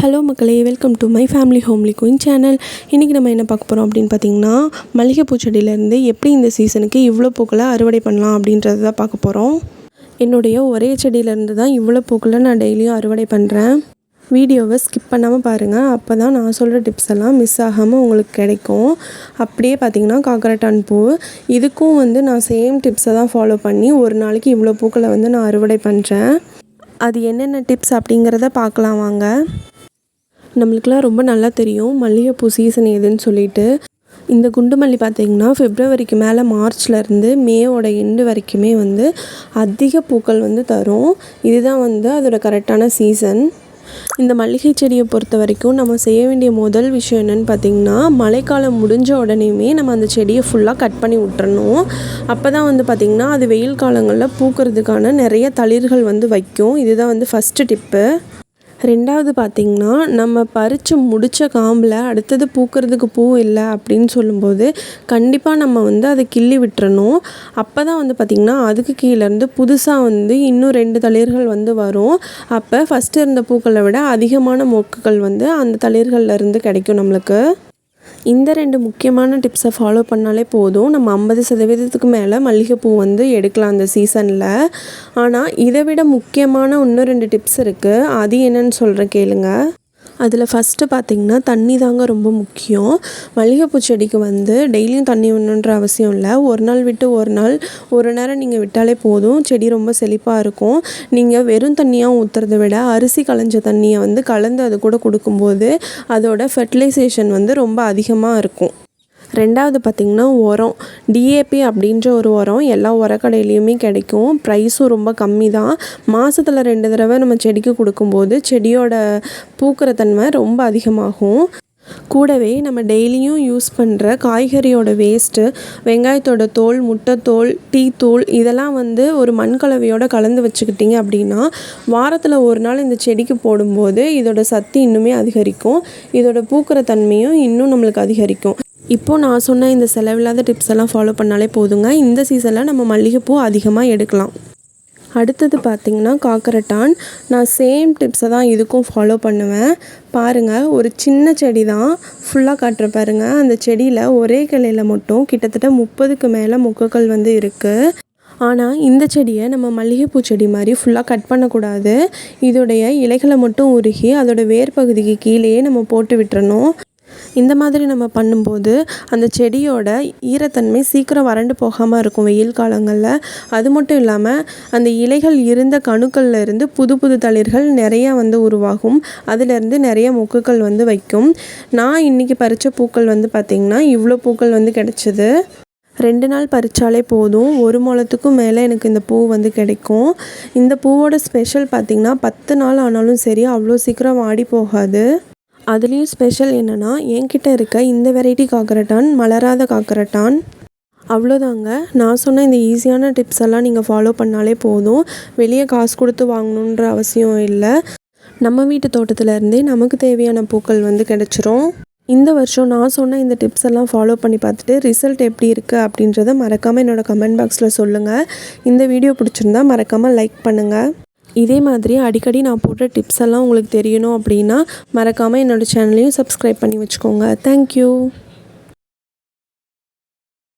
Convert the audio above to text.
Hello மக்களே welcome to my family homely queen channel. இன்றைக்கி நம்ம என்ன பார்க்க போகிறோம் அப்படின்னு பார்த்தீங்கன்னா மளிகைப்பூ செடியிலேருந்து எப்படி இந்த சீசனுக்கு இவ்வளோ பூக்களை அறுவடை பண்ணலாம் அப்படின்றத தான் பார்க்க போகிறோம் என்னுடைய ஒரே செடியிலேருந்து தான் இவ்வளோ பூக்களை நான் டெய்லியும் அறுவடை பண்ணுறேன் வீடியோவை ஸ்கிப் பண்ணாமல் பாருங்கள் அப்போ தான் நான் சொல்கிற டிப்ஸ் எல்லாம் மிஸ் ஆகாமல் உங்களுக்கு கிடைக்கும். அப்படியே பார்த்தீங்கன்னா காக்கரட்டான் பூ. இதுக்கும் வந்து நான் சேம் டிப்ஸை தான் ஃபாலோ பண்ணி ஒரு நாளைக்கு இவ்வளோ பூக்களை வந்து நான் அறுவடை பண்ணுறேன் அது என்னென்ன டிப்ஸ் அப்படிங்கிறத பார்க்கலாம் வாங்க. நம்மளுக்கெலாம் ரொம்ப நல்லா தெரியும் மல்லிகைப்பூ சீசன் எதுன்னு சொல்லிட்டு. இந்த குண்டு மல்லி பார்த்திங்கன்னா ஃபிப்ரவரிக்கு மேலே மார்ச்லேருந்து மேவோட எண்டு வரைக்குமே வந்து அதிக பூக்கள் வந்து தரும். இதுதான் வந்து அதோட கரெக்டான சீசன் இந்த மல்லிகை செடியை பொறுத்த வரைக்கும் நம்ம செய்ய வேண்டிய முதல் விஷயம் என்னென்னு பார்த்திங்கன்னா மழைக்காலம் முடிஞ்ச உடனேயுமே நம்ம அந்த செடியை ஃபுல்லாக கட் பண்ணி விட்டுறணும். அப்போ தான் வந்து பார்த்திங்கன்னா அது வெயில் காலங்களில் பூக்கிறதுக்கான நிறைய தளிர்கள் வந்து வைக்கும். இதுதான் வந்து ஃபஸ்ட்டு டிப்பு ரெண்டாவது பார்த்திங்கன்னா நம்ம பறித்து முடித்த காம்பில் அடுத்தது பூக்கிறதுக்கு பூ இல்லை அப்படின்னு சொல்லும்போது கண்டிப்பாக நம்ம வந்து அதை கிள்ளி விட்டுறணும். அப்போ தான் வந்து பார்த்திங்கன்னா அதுக்கு கீழேருந்து புதுசாக வந்து இன்னும் ரெண்டு தளிர்கள் வந்து வரும். அப்போ ஃபஸ்ட்டு இருந்த பூக்களை விட அதிகமான மொக்குகள் வந்து அந்த தளிர்கள்லேருந்து கிடைக்கும் நம்மளுக்கு. இந்த ரெண்டு முக்கியமான டிப்ஸை ஃபாலோ பண்ணாலே போதும். நம்ம ஐம்பது சதவீதத்துக்கு மேலே மல்லிகைப்பூ வந்து எடுக்கலாம் அந்த சீசனில் ஆனால் இதை விட முக்கியமான இன்னும் ரெண்டு டிப்ஸ் இருக்குது அது என்னன்னு சொல்கிறேன் கேளுங்கள் அதில் ஃபஸ்ட்டு பார்த்திங்கன்னா தண்ணி தாங்க ரொம்ப முக்கியம். மல்லிகைப்பூ செடிக்கு வந்து டெய்லியும் தண்ணி விடணுன்ற அவசியம் இல்லை. ஒரு நாள் விட்டு ஒரு நாள் ஒரு நேரம் நீங்கள் விட்டாலே போதும். செடி ரொம்ப செழிப்பாக இருக்கும். நீங்கள் வெறும் தண்ணியாக ஊற்றுறத விட அரிசி களைஞ்ச தண்ணியை வந்து கலந்து அது கூட கொடுக்கும்போது அதோட ஃபெர்டிலைசேஷன் வந்து ரொம்ப அதிகமாக இருக்கும். ரெண்டாவது பார்த்திங்கன்னா உரம். டிஏபி அப்படின்ற ஒரு உரம் எல்லா உரக்கடையிலையுமே கிடைக்கும். ப்ரைஸும் ரொம்ப கம்மி தான். மாதத்துல ரெண்டு தடவை நம்ம செடிக்கு கொடுக்கும்போது செடியோட பூக்கிற தன்மை ரொம்ப அதிகமாகும். கூடவே நம்ம டெய்லியும் யூஸ் பண்ணுற காய்கறியோட வேஸ்ட்டு வெங்காயத்தோட தோல் முட்டைத்தோல் டீ தூள் இதெல்லாம் வந்து ஒரு மண்கலவையோட கலந்து வச்சுக்கிட்டிங்க அப்படின்னா வாரத்தில் ஒரு நாள் இந்த செடிக்கு போடும்போது இதோட சத்து இன்னுமே அதிகரிக்கும். இதோட பூக்கிற தன்மையும் இன்னும் நம்மளுக்கு அதிகரிக்கும். இப்போது நான் சொன்ன இந்த செலவில்லாத டிப்ஸ் எல்லாம் ஃபாலோ பண்ணாலே போதுங்க. இந்த சீசனில் நம்ம மல்லிகைப்பூ அதிகமாக எடுக்கலாம். அடுத்தது பார்த்திங்கன்னா காக்கரட்டான். நான் சேம் டிப்ஸை தான் இதுக்கும் ஃபாலோ பண்ணுவேன். பாருங்கள் ஒரு சின்ன செடி தான் ஃபுல்லாக காட்டுற பாருங்கள் அந்த செடியில் ஒரே கிளையில் மட்டும் கிட்டத்தட்ட முப்பதுக்கு மேலே முக்குகள் வந்து இருக்குது ஆனால் இந்த செடியை நம்ம மல்லிகைப்பூ செடி மாதிரி ஃபுல்லாக கட் பண்ணக்கூடாது. இதோடைய இலைகளை மட்டும் உருகி அதோடய வேர் பகுதிக்கு கீழேயே நம்ம போட்டு விட்டுறணும். இந்த மாதிரி நம்ம பண்ணும்போது அந்த செடியோட ஈரத்தன்மை சீக்கிரம் வறண்டு போகாமல் இருக்கும் வெயில் காலங்களில். அது மட்டும் இல்லாமல் அந்த இலைகள் இருந்த கணுக்களில் இருந்து புது புது தளிர்கள் நிறையா வந்து உருவாகும். அதிலிருந்து நிறைய மொக்குகள் வந்து வைக்கும். நான் இன்றைக்கி பறித்த பூக்கள் வந்து பார்த்திங்கன்னா இவ்வளோ பூக்கள் வந்து கிடச்சிது. ரெண்டு நாள் பறித்தாலே போதும். ஒரு முளத்துக்கும் மேலே எனக்கு இந்த பூ வந்து கிடைக்கும். இந்த பூவோட ஸ்பெஷல் பார்த்திங்கன்னா பத்து நாள் ஆனாலும் சரி அவ்வளோ சீக்கிரம் வாடி போகாது. அதுலேயும் ஸ்பெஷல் என்னென்னா என்கிட்ட இருக்க இந்த வெரைட்டி காக்கரட்டான் மலராத காக்கரட்டான் அவ்வளோதாங்க நான் சொன்ன இந்த ஈஸியான டிப்ஸ் எல்லாம் நீங்கள் ஃபாலோ பண்ணாலே போதும். வெளியே காசு கொடுத்து வாங்கணுன்ற அவசியம் இல்லை. நம்ம வீட்டு தோட்டத்துலேருந்தே நமக்கு தேவையான பூக்கள் வந்து கிடச்சிரும். இந்த வருஷம் நான் சொன்ன இந்த டிப்ஸ் எல்லாம் ஃபாலோ பண்ணி பார்த்துட்டு ரிசல்ட் எப்படி இருக்குது அப்படின்றத மறக்காமல் என்னோடய கமெண்ட் பாக்ஸில் சொல்லுங்கள் இந்த வீடியோ பிடிச்சிருந்தா மறக்காமல் லைக் பண்ணுங்கள் இதே மாதிரி அடிக்கடி நான் போடுற டிப்ஸ் எல்லாம் உங்களுக்கு தெரியணும் அப்படின்னா மறக்காமல் என்னோடய சேனலையும் சப்ஸ்கிரைப் பண்ணி வச்சுக்கோங்க. தேங்க்யூ